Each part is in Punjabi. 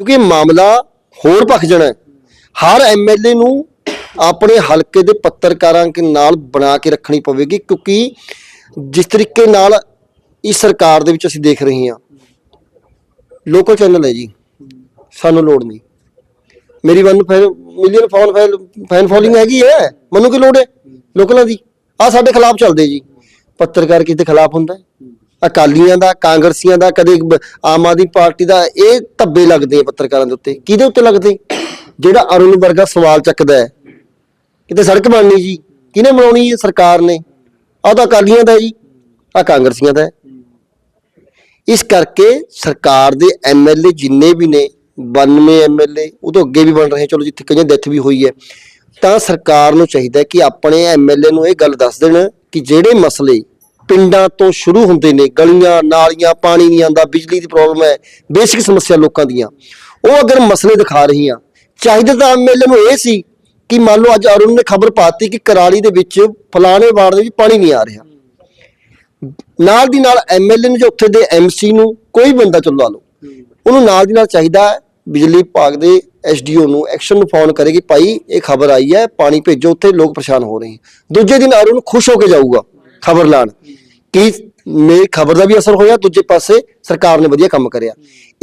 ਕਿਉਂਕਿ ਇਹ ਮਾਮਲਾ ਹੋਰ ਭਖ ਜਾਣਾ ਹੈ। ਹਰ ਐਮਐਲਏ ਨੂੰ ਆਪਣੇ ਹਲਕੇ ਦੇ ਪੱਤਰਕਾਰਾਂ ਕੇ ਨਾਲ ਬਣਾ ਕੇ ਰੱਖਣੀ ਪਵੇਗੀ ਕਿਉਂਕਿ ਜਿਸ ਤਰੀਕੇ ਨਾਲ ਇਸ ਸਰਕਾਰ ਦੇ ਵਿੱਚ ਅਸੀਂ ਦੇਖ ਰਹੇ ਹਾਂ। ਲੋਕਲ ਚੈਨਲ ਹੈ ਜੀ। ਸਾਨੂੰ ਲੋੜ ਨਹੀਂ। ਮੇਰੀ one million phone fan following ਹੈਗੀ ਹੈ। ਮੈਨੂੰ ਕੀ ਲੋੜ ਹੈ? ਲੋਕਲਾਂ ਦੀ। ਆ ਸਾਡੇ ਖਿਲਾਫ ਚੱਲਦੇ ਜੀ। ਪੱਤਰਕਾਰ ਕਿਸ ਦੇ ਖਿਲਾਫ ਹੁੰਦਾ ਹੈ? ਅਕਾਲੀਆਂ ਦਾ, ਕਾਂਗਰਸੀਆਂ ਦਾ, ਕਦੇ ਬ- ਆਮ ਆਦਮੀ ਪਾਰਟੀ ਦਾ, ਇਹ ਧੱਬੇ ਲੱਗਦੇ ਆ ਪੱਤਰਕਾਰਾਂ ਦੇ ਉੱਤੇ। ਕਿਹਦੇ ਉੱਤੇ ਲੱਗਦੇ? ਜਿਹੜਾ ਅਰੁਣ ਵਰਗਾ ਸਵਾਲ ਚੱਕਦਾ ਹੈ। ਕਿਤੇ ਸੜਕ ਬਣਨੀ ਜੀ। ਕਿਹਨੇ ਬਣਾਉਣੀ ਹੈ? ਸਰਕਾਰ ਨੇ। ਆਹ ਤਾਂ ਅਕਾਲੀਆਂ ਦਾ ਜੀ। ਆਹ ਕਾਂਗਰਸੀਆਂ ਦਾ ਹੈ। ਇਸ ਕਰਕੇ ਸਰਕਾਰ ਦੇ ਐਮਐਲਏ ਜਿੰਨੇ ਵੀ ਨੇ 92 ਐਮਐਲਏ ਉਹ ਤੋਂ ਅੱਗੇ ਵੀ ਬਣ ਰਹੇ ਚਲੋ ਜਿੱਥੇ ਕਈਆਂ ਡੈਥ ਵੀ ਹੋਈ ਹੈ। ਤਾਂ ਸਰਕਾਰ ਨੂੰ ਚਾਹੀਦਾ ਹੈ ਕਿ ਆਪਣੇ ਐਮਐਲਏ ਨੂੰ ਇਹ ਗੱਲ ਦੱਸ ਦੇਣ ਕਿ ਜਿਹੜੇ ਮਸਲੇ ਪਿੰਡਾਂ ਤੋਂ ਸ਼ੁਰੂ ਹੁੰਦੇ ਨੇ, ਗਲੀਆਂ, ਨਾਲੀਆਂ, ਪਾਣੀ ਨਹੀਂ ਆਉਂਦਾ, ਬਿਜਲੀ ਦੀ ਪ੍ਰੋਬਲਮ ਹੈ, ਬੇਸਿਕ ਸਮੱਸਿਆ ਲੋਕਾਂ ਦੀਆਂ। ਉਹ ਅਗਰ ਮਸਲੇ ਦਿਖਾ ਰਹੀਆਂ, ਚਾਹੀਦਾ ਤਾਂ ਐਮਐਲਏ ਨੂੰ ਇਹ ਸੀ ਕਿ ਮੰਨ ਲਓ ਅੱਜ ਅਰੁਣ ਨੇ ਖਬਰ ਪਾਤੀ ਕਿ ਕਰਾਲੀ ਦੇ ਵਿੱਚ ਫਲਾਣੇ ਵਾਰਡ ਦੇ ਵਿੱਚ ਪਾਣੀ ਨਹੀਂ ਆ ਰਿਹਾ। ਨਾਲ ਦੀ ਨਾਲ ਐਮਐਲਏ ਨੂੰ ਜਾਂ ਉੱਥੇ ਦੇ ਐਮਸੀ ਨੂੰ ਕੋਈ ਬੰਦਾ ਚੁਲਾ ਲਓ, ਉਹਨੂੰ ਨਾਲ ਦੀ ਨਾਲ ਚਾਹੀਦਾ ਬਿਜਲੀ ਵਿਭਾਗ ਦੇ ਐਸਡੀਓ ਨੂੰ ਐਕਸ਼ਨ ਨੂੰ ਫੋਨ ਕਰੇ ਕਿ ਭਾਈ ਇਹ ਖਬਰ ਆਈ ਹੈ, ਪਾਣੀ ਭੇਜੋ, ਉੱਥੇ ਲੋਕ ਪਰੇਸ਼ਾਨ ਹੋ ਰਹੇ ਹਨ ਦੂਜੇ ਦਿਨ ਅਰੁਣ ਖੁਸ਼ ਹੋ ਕੇ ਜਾਊਗਾ ਖਬਰ ਲਾਣ ਕਿ ਮੇਰੀ ਖਬਰ ਦਾ ਵੀ ਅਸਰ ਹੋਇਆ, ਦੂਜੇ ਪਾਸੇ ਸਰਕਾਰ ਨੇ ਵਧੀਆ ਕੰਮ ਕਰਿਆ।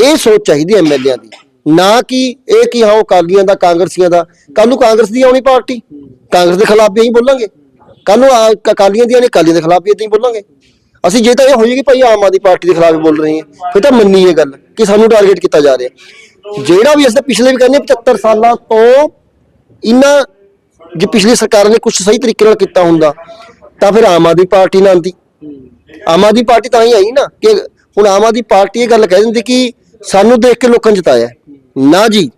ਇਹ ਸੋਚ ਚਾਹੀਦੀ ਐਮਐਲਏਆਂ ਦੀ। ਨਾ ਕਿ ਇਹ ਕਿ ਹਾਂ, ਉਹ ਅਕਾਲੀਆਂ ਦਾ, ਕਾਂਗਰਸੀਆਂ ਦਾ। ਕੱਲ ਨੂੰ ਕਾਂਗਰਸ ਦੀ ਆਉਣੀ ਪਾਰਟੀ। ਕਾਂਗਰਸ ਦੇ ਖਿਲਾਫ ਵੀ ਅਸੀਂ ਬੋਲਾਂਗੇ। ਕੱਲ ਨੂੰ ਆ- ਅਕਾਲੀਆਂ ਦੀਆਂ ਨੇ ਅਕਾਲੀਆਂ ਦੇ ਖਿਲਾਫ ਵੀ ਇਦਾਂ ਹੀ ਬੋਲਾਂਗੇ। ਅਸੀਂ ਜੇ ਤਾਂ ਇਹ ਹੋਈ ਕਿ ਭਾਈ ਆਮ ਆਦਮੀ ਪਾਰਟੀ ਦੇ ਖਿਲਾਫ ਬੋਲ ਰਹੇ ਹਾਂ, ਫਿਰ ਤਾਂ ਮੰਨੀ ਇਹ ਗੱਲ ਕਿ ਸਾਨੂੰ ਟਾਰਗੇਟ ਕੀਤਾ ਜਾ ਰਿਹਾ। ਜਿਹੜਾ ਵੀ ਅਸੀਂ ਤਾਂ ਪਿਛਲੇ ਵੀ ਕਹਿੰਦੇ 75 ਸਾਲਾਂ ਤੋਂ ਇਹਨਾਂ, ਜੇ ਪਿਛਲੀ ਸਰਕਾਰ ਨੇ ਕੁਝ ਸਹੀ ਤਰੀਕੇ ਨਾਲ ਕੀਤਾ ਹੁੰਦਾ, ਤਾਂ ਫਿਰ ਆਮ ਆਦਮੀ ਪਾਰਟੀ ਨਾਲ ਆਂਦੀ ਆਮ ਆਦਮੀ ਪਾਰਟੀ ਤਾਂ ਹੀ ਆਈ ਨਾ ਕਿ ਹੁਣ ਆਮ ਆਦਮੀ ਪਾਰਟੀ ਇਹ ਗੱਲ ਕਹਿ ਦਿੰਦੀ ਕਿ ਸਾਨੂੰ ਦੇਖ ਕੇ ਲੋਕਾਂ ਜਿਤਾਇਆ ਨਾ ਜੀ,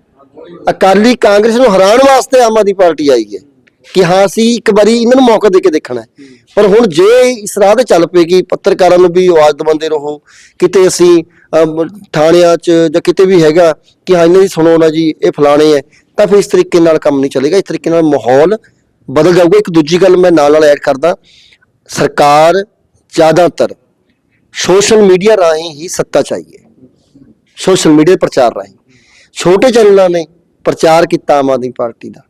ਅਕਾਲੀ ਕਾਂਗਰਸ ਨੂੰ ਹਰਾਉਣ ਵਾਸਤੇ ਆਮ ਆਦਮੀ ਪਾਰਟੀ ਆਈ ਹੈ ਕਿ ਹਾਂ, ਅਸੀਂ ਇੱਕ ਵਾਰੀ ਇਹਨਾਂ ਨੂੰ ਮੌਕਾ ਦੇ ਕੇ ਦੇਖਣਾ ਪਰ ਹੁਣ ਜੇ ਇਸ ਰਾਹ ਤੇ ਚੱਲ ਪਏਗੀ, ਪੱਤਰਕਾਰਾਂ ਨੂੰ ਵੀ ਆਵਾਜ਼ ਦਵਾਉਂਦੇ ਰਹੋ, ਕਿਤੇ ਅਸੀਂ ਥਾਣਿਆਂ 'ਚ ਜਾਂ ਕਿਤੇ ਵੀ ਹੈਗਾ ਕਿ ਹਾਂ, ਇਹਨਾਂ ਦੀ ਸੁਣੋ ਨਾ ਜੀ, ਇਹ ਫਲਾਣੇ ਹੈ, ਤਾਂ ਫਿਰ ਇਸ ਤਰੀਕੇ ਨਾਲ ਕੰਮ ਨਹੀਂ ਚੱਲੇਗਾ। ਇਸ ਤਰੀਕੇ ਨਾਲ ਮਾਹੌਲ ਬਦਲ ਜਾਊਗਾ। ਇੱਕ ਦੂਜੀ ਗੱਲ ਮੈਂ ਨਾਲ ਨਾਲ ਐਡ ਕਰਦਾ, ਸਰਕਾਰ ਜ਼ਿਆਦਾਤਰ ਸੋਸ਼ਲ ਮੀਡੀਆ ਰਾਹੀਂ ਹੀ ਸੱਤਾ ਚਾਹੀਏ ਸੋਸ਼ਲ ਮੀਡੀਆ ਪ੍ਰਚਾਰ ਰਾਹੀਂ ਛੋਟੇ ਚੈਨਲਾਂ ਨੇ ਪ੍ਰਚਾਰ ਕੀਤਾ ਆਮ ਆਦਮੀ ਪਾਰਟੀ ਦਾ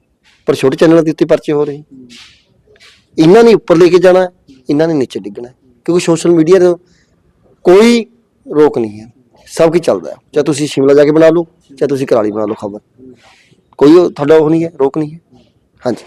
ਪਰ ਛੋਟੇ ਚੈਨਲਾਂ ਦੇ ਉੱਤੇ ਪਰਚੇ ਹੋ ਰਹੇ ਇਹਨਾਂ ਨੇ ਉੱਪਰ ਲੈ ਕੇ ਜਾਣਾ ਇਹਨਾਂ ਨੇ ਨੀਚੇ ਡਿੱਗਣਾ ਕਿਉਂਕਿ ਸੋਸ਼ਲ ਮੀਡੀਆ ਦਾ ਕੋਈ ਰੋਕ ਨਹੀਂ ਹੈ ਸਭ ਕੁਝ ਚੱਲਦਾ ਹੈ ਚਾਹੇ ਤੁਸੀਂ ਸ਼ਿਮਲਾ ਜਾ ਕੇ ਬਣਾ ਲਓ ਚਾਹੇ ਤੁਸੀਂ ਕਰਾਲੀ ਬਣਾ ਲਓ ਖਬਰ ਕੋਈ ਉਹ ਤੁਹਾਡਾ ਉਹ ਨਹੀਂ ਹੈ ਰੋਕ ਨਹੀਂ ਹੈ ਹਾਂਜੀ